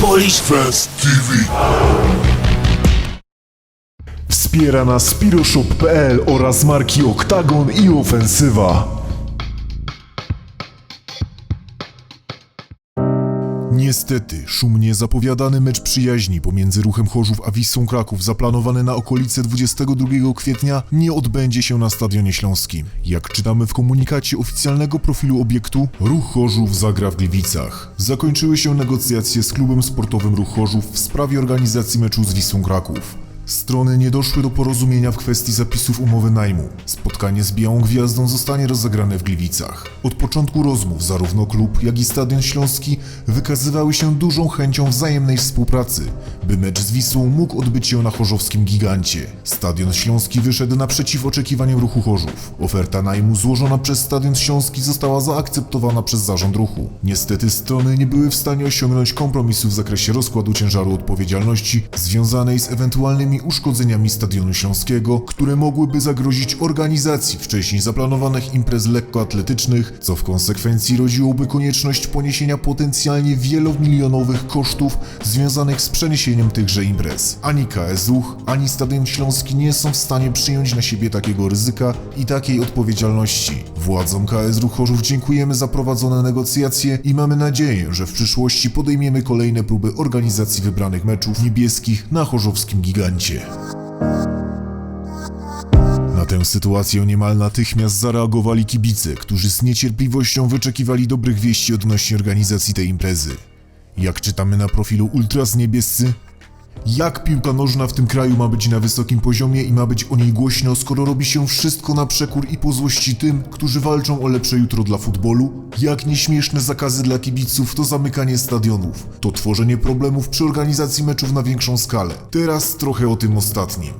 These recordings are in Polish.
Polish Fest TV. Wspiera nas Spiroshop.pl oraz marki Oktagon i Ofensywa. Niestety, szumnie zapowiadany mecz przyjaźni pomiędzy Ruchem Chorzów a Wisłą Kraków zaplanowany na okolice 22 kwietnia nie odbędzie się na Stadionie Śląskim. Jak czytamy w komunikacie oficjalnego profilu obiektu, Ruch Chorzów zagra w Gliwicach. Zakończyły się negocjacje z klubem sportowym Ruch Chorzów w sprawie organizacji meczu z Wisłą Kraków. Strony nie doszły do porozumienia w kwestii zapisów umowy najmu. Spotkanie z Białą Gwiazdą zostanie rozegrane w Gliwicach. Od początku rozmów zarówno klub, jak i Stadion Śląski wykazywały się dużą chęcią wzajemnej współpracy, by mecz z Wisłą mógł odbyć się na chorzowskim gigancie. Stadion Śląski wyszedł naprzeciw oczekiwaniom ruchu Chorzów. Oferta najmu złożona przez Stadion Śląski została zaakceptowana przez zarząd ruchu. Niestety strony nie były w stanie osiągnąć kompromisu w zakresie rozkładu ciężaru odpowiedzialności związanej z ewentualnymi uszkodzeniami Stadionu Śląskiego, które mogłyby zagrozić organizacji wcześniej zaplanowanych imprez lekkoatletycznych, co w konsekwencji rodziłoby konieczność poniesienia potencjalnie wielomilionowych kosztów związanych z przeniesieniem tychże imprez. Ani KS Ruch, ani Stadion Śląski nie są w stanie przyjąć na siebie takiego ryzyka i takiej odpowiedzialności. Władzom KS Ruch Chorzów dziękujemy za prowadzone negocjacje i mamy nadzieję, że w przyszłości podejmiemy kolejne próby organizacji wybranych meczów niebieskich na chorzowskim gigancie. Na tę sytuację niemal natychmiast zareagowali kibice, którzy z niecierpliwością wyczekiwali dobrych wieści odnośnie organizacji tej imprezy. Jak czytamy na profilu Ultras Niebiescy, jak piłka nożna w tym kraju ma być na wysokim poziomie i ma być o niej głośno, skoro robi się wszystko na przekór i po złości tym, którzy walczą o lepsze jutro dla futbolu? Jak nieśmieszne zakazy dla kibiców to zamykanie stadionów, to tworzenie problemów przy organizacji meczów na większą skalę. Teraz trochę o tym ostatnim.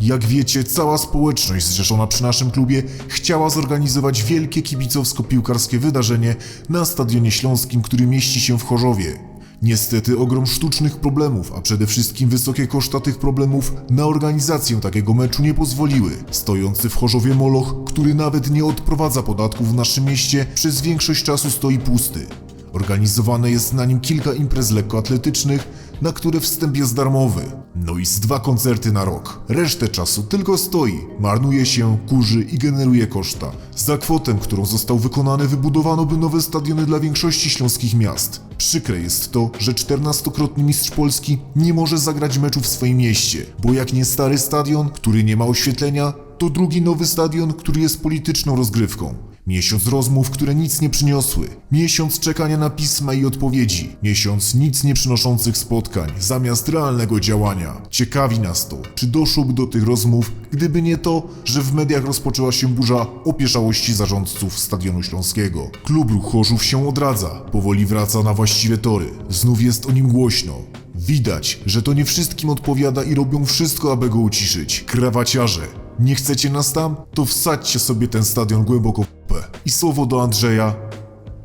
Jak wiecie, cała społeczność zrzeszona przy naszym klubie chciała zorganizować wielkie kibicowsko-piłkarskie wydarzenie na Stadionie Śląskim, który mieści się w Chorzowie. Niestety ogrom sztucznych problemów, a przede wszystkim wysokie koszta tych problemów na organizację takiego meczu nie pozwoliły. Stojący w Chorzowie Moloch, który nawet nie odprowadza podatków w naszym mieście, przez większość czasu stoi pusty. Organizowane jest na nim kilka imprez lekkoatletycznych, na które wstęp jest darmowy. No i z dwa koncerty na rok. Resztę czasu tylko stoi, marnuje się, kurzy i generuje koszta. Za kwotę, którą został wykonany, wybudowano by nowe stadiony dla większości śląskich miast. Przykre jest to, że 14-krotny mistrz Polski nie może zagrać meczu w swoim mieście, bo jak nie stary stadion, który nie ma oświetlenia, to drugi nowy stadion, który jest polityczną rozgrywką. Miesiąc rozmów, które nic nie przyniosły. Miesiąc czekania na pisma i odpowiedzi. Miesiąc nic nie przynoszących spotkań, zamiast realnego działania. Ciekawi nas to, czy doszłoby do tych rozmów, gdyby nie to, że w mediach rozpoczęła się burza opieszałości zarządców Stadionu Śląskiego. Klub Ruch Chorzów się odradza, powoli wraca na właściwe tory. Znów jest o nim głośno. Widać, że to nie wszystkim odpowiada i robią wszystko, aby go uciszyć. Krawaciarze, nie chcecie nas tam? To wsadźcie sobie ten stadion głęboko w p. I słowo do Andrzeja.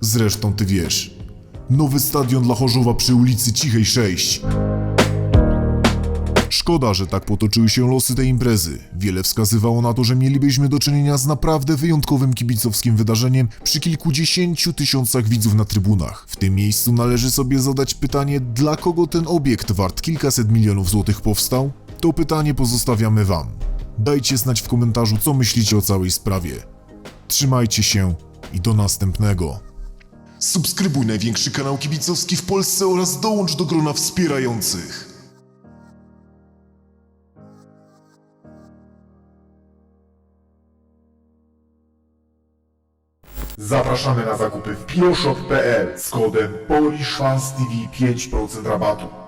Zresztą ty wiesz. Nowy stadion dla Chorzowa przy ulicy Cichej 6. Szkoda, że tak potoczyły się losy tej imprezy. Wiele wskazywało na to, że mielibyśmy do czynienia z naprawdę wyjątkowym kibicowskim wydarzeniem przy kilkudziesięciu tysiącach widzów na trybunach. W tym miejscu należy sobie zadać pytanie, dla kogo ten obiekt wart kilkaset milionów złotych powstał? To pytanie pozostawiamy wam. Dajcie znać w komentarzu, co myślicie o całej sprawie. Trzymajcie się i do następnego. Subskrybuj największy kanał kibicowski w Polsce oraz dołącz do grona wspierających. Zapraszamy na zakupy w piroshop.pl z kodem PolishFansTV 5% rabatu.